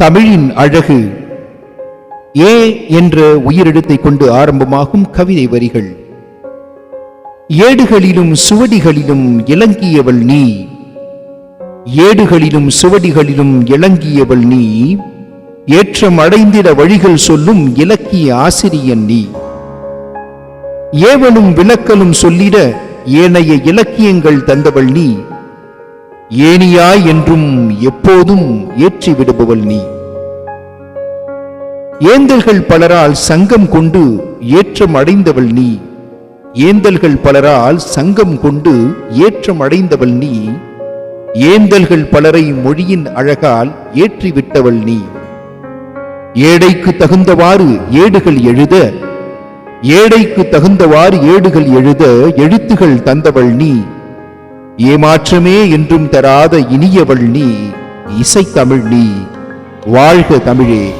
தமிழின் அழகு. ஏ என்ற உயிரெழுத்தை கொண்டு ஆரம்பமாகும் கவிதை வரிகள். ஏடுகளிலும் சுவடிகளிலும் இலங்கியவள் நீ. ஏடுகளிலும் சுவடிகளிலும் இலங்கியவள் நீ. ஏற்றம் அடைந்திட வழிகள் சொல்லும் இலக்கிய ஆசிரியன் நீ. ஏவலும் விளக்கலும் சொல்லிட ஏனைய இலக்கியங்கள் தந்தவள் நீ. ஏனியாய் என்றும் எப்போதும் ஏற்றி விடுபவள் நீ. ஏந்தல்கள் பலரால் சங்கம் கொண்டு ஏற்றம் அடைந்தவள் நீ. ஏந்தல்கள் பலரால் சங்கம் கொண்டு ஏற்றம் அடைந்தவள் நீ. ஏந்தல்கள் பலரை மொழியின் அழகால் ஏற்றிவிட்டவள் நீ. ஏடைக்கு தகுந்தவாறு ஏடுகள் எழுத ஏடைக்கு தகுந்தவாறு ஏடுகள் எழுத எழுத்துகள் தந்தவள் நீ. ஏமாற்றமே என்றும் தராத இனியவள் நீ இசைத்தமிழ் நீ. வாழ்க தமிழே.